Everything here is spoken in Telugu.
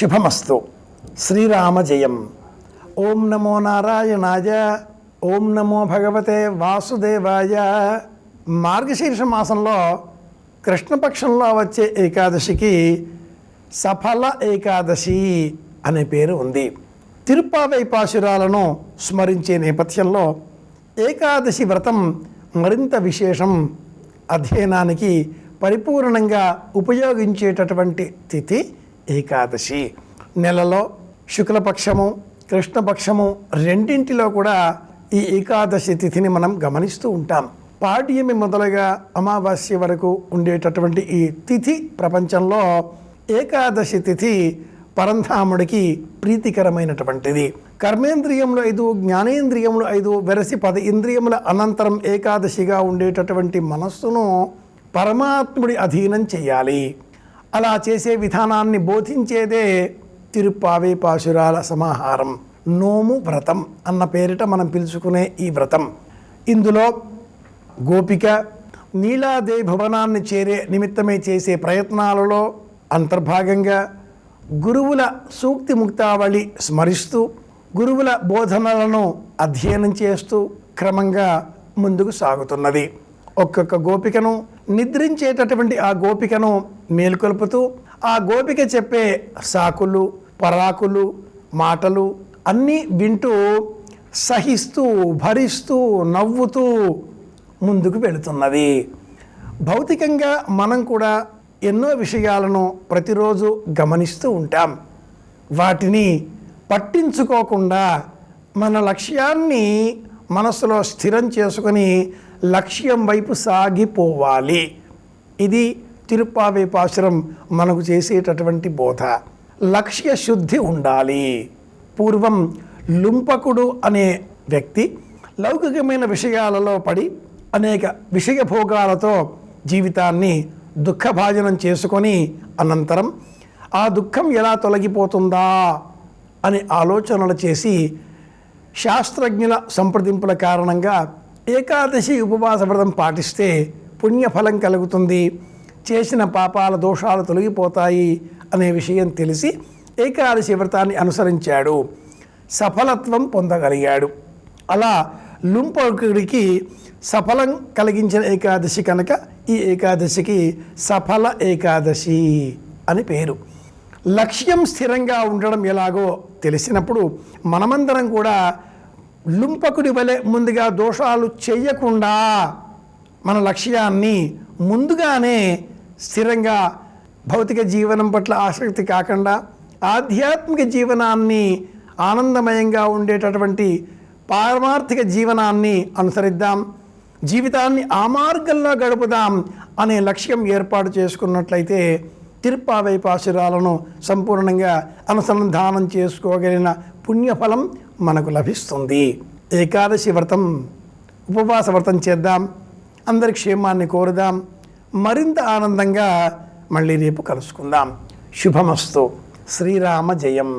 శుభమస్తు. శ్రీరామ జయం ఓం నమో నారాయణాయ. ఓం నమో భగవతే వాసుదేవాయ. మార్గశీర్ష మాసంలో కృష్ణపక్షంలో వచ్చే ఏకాదశికి సఫల ఏకాదశి అనే పేరు ఉంది. తిరుప్పావై పాశురాలను స్మరించే నేపథ్యంలో ఏకాదశి వ్రతం మరింత విశేషం అధ్యయనానికి పరిపూర్ణంగా ఉపయోగించేటటువంటి తిథి ఏకాదశి నెలలో శుక్లపక్షము కృష్ణపక్షము రెండింటిలో కూడా ఈ ఏకాదశి తిథిని మనం గమనిస్తూ ఉంటాం. పాడ్యమి మొదలుగా అమావాస్య వరకు ఉండేటటువంటి ఈ తిథి ప్రపంచంలో ఏకాదశి తిథి పరంధాముడికి ప్రీతికరమైనటువంటిది. కర్మేంద్రియములు ఐదు జ్ఞానేంద్రియములు ఐదు వెరసి పద ఇంద్రియముల అనంతరం ఏకాదశిగా ఉండేటటువంటి మనస్సును పరమాత్ముడి అధీనం చేయాలి. అలా చేసే విధానాన్ని బోధించేదే తిరుప్పావే పాశురాల సమాహారం. నోము వ్రతం అన్న పేరిట మనం పిలుచుకునే ఈ వ్రతం. ఇందులో గోపిక నీలాదేవి భవనాన్ని చేరే నిమిత్తమై చేసే ప్రయత్నాలలో అంతర్భాగంగా గురువుల సూక్తి ముక్తావళి స్మరిస్తూ గురువుల బోధనలను అధ్యయనం చేస్తూ క్రమంగా ముందుకు సాగుతున్నది. ఒక్కొక్క గోపికను నిద్రించేటటువంటి ఆ గోపికను మేలుకొల్పుతూ ఆ గోపిక చెప్పే సాకులు పరాకులు మాటలు అన్నీ వింటూ సహిస్తూ భరిస్తూ నవ్వుతూ ముందుకు వెళుతున్నది. భౌతికంగా మనం కూడా ఎన్నో విషయాలను ప్రతిరోజు గమనిస్తూ ఉంటాం. వాటిని పట్టించుకోకుండా మన లక్ష్యాన్ని మనసులో స్థిరం చేసుకొని లక్ష్యం వైపు సాగిపోవాలి. ఇది తిరుప్పావేపాశ్రం మనకు చేసేటటువంటి బోధ. లక్ష్య శుద్ధి ఉండాలి. పూర్వం లుంపకుడు అనే వ్యక్తి లౌకికమైన విషయాలలో పడి అనేక విషయ భోగాలతో జీవితాన్ని దుఃఖభాజనం చేసుకొని అనంతరం ఆ దుఃఖం ఎలా తొలగిపోతుందా అని ఆలోచనలు చేసి శాస్త్రజ్ఞుల సంప్రదింపుల కారణంగా ఏకాదశి ఉపవాస వ్రతం పాటిస్తే పుణ్యఫలం కలుగుతుంది. చేసిన పాపాల దోషాలు తొలగిపోతాయి అనే విషయం తెలిసి ఏకాదశి వ్రతాన్ని అనుసరించాడు. సఫలత్వం పొందగలిగాడు. అలా లుంపకుడికి సఫలం కలిగించిన ఏకాదశి కనుక ఈ ఏకాదశికి సఫల ఏకాదశి అని పేరు. లక్ష్యం స్థిరంగా ఉండడం ఎలాగో తెలిసినప్పుడు మనమందరం కూడా లుంపకుడి వలె ముందుగా దోషాలు చేయకుండా మన లక్ష్యాన్ని ముందుగానే స్థిరంగా భౌతిక జీవనం పట్ల ఆసక్తి కాకుండా ఆధ్యాత్మిక జీవనాన్ని ఆనందమయంగా ఉండేటటువంటి పారమార్థిక జీవనాన్ని అనుసరిద్దాం జీవితాన్ని ఆ మార్గంలో గడుపుదాం అనే లక్ష్యం ఏర్పాటు చేసుకున్నట్లయితే తిరుప్పావై పాశురాలను సంపూర్ణంగా అనుసంధానం చేసుకోగలిగిన పుణ్యఫలం మనకు లభిస్తుంది. ఏకాదశి వ్రతం ఉపవాస వ్రతం చేద్దాం అందరి క్షేమాన్ని కోరుదాం. మరింత ఆనందంగా మళ్ళీ రేపు కలుసుకుందాం. శుభమస్తు. శ్రీరామ జయం